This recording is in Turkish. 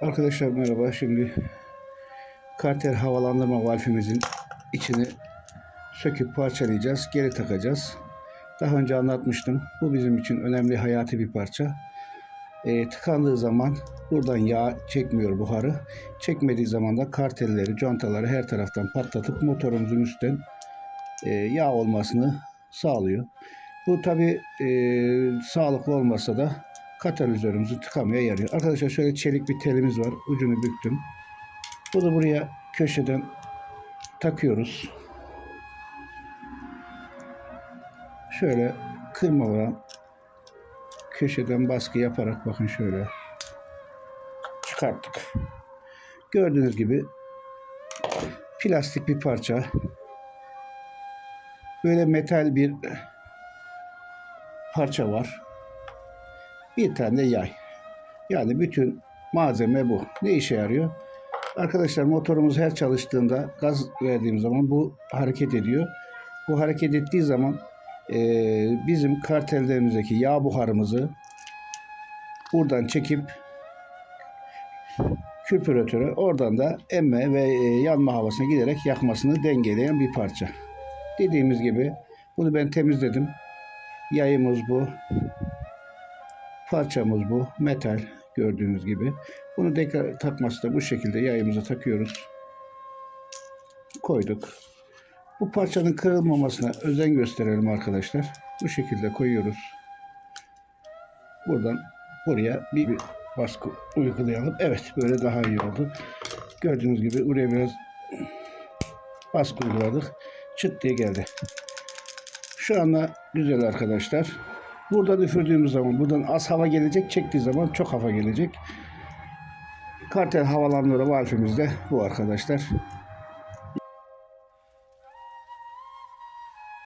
Arkadaşlar merhaba. Şimdi karter havalandırma valfimizin içini söküp parçalayacağız. Geri takacağız. Daha önce anlatmıştım. Bu bizim için önemli hayati bir parça. Ee, tıkandığı zaman buradan yağ çekmiyor buharı. Çekmediği zaman da kartelleri, contaları her taraftan patlatıp motorumuzun üstten e, yağ olmasını sağlıyor. Bu tabi sağlıklı olmasa da katalizörümüzü tıkamaya yarıyor. Arkadaşlar şöyle çelik bir telimiz var. Ucunu büktüm. Bunu buraya köşeden takıyoruz. Şöyle kırmadan köşeden baskı yaparak bakın şöyle çıkarttık. Gördüğünüz gibi plastik bir parça. Böyle metal bir parça var. Bir tane yay. Yani bütün malzeme bu. Ne işe yarıyor? Arkadaşlar motorumuz her çalıştığında gaz verdiğim zaman bu hareket ediyor. Bu hareket ettiği zaman eee, bizim kartellerimizdeki yağ buharımızı buradan çekip külpüratöre oradan da emme ve e, yanma havasına giderek yakmasını dengeleyen bir parça. Dediğimiz gibi bunu ben temizledim. Yayımız bu. Parçamız bu. Metal gördüğünüz gibi. Bunu tekrar takması da bu şekilde yayımıza takıyoruz. Koyduk. Bu parçanın kırılmamasına özen gösterelim arkadaşlar. Bu şekilde koyuyoruz. Buradan buraya bir, bir baskı uygulayalım. Evet böyle daha iyi oldu. Gördüğünüz gibi buraya biraz baskı uyguladık. Çıt diye geldi. Şu anda güzel arkadaşlar. Buradan üfürdüğümüz zaman buradan az hava gelecek. Çektiği zaman çok hava gelecek. Kartel havalandırma valfimiz de bu arkadaşlar.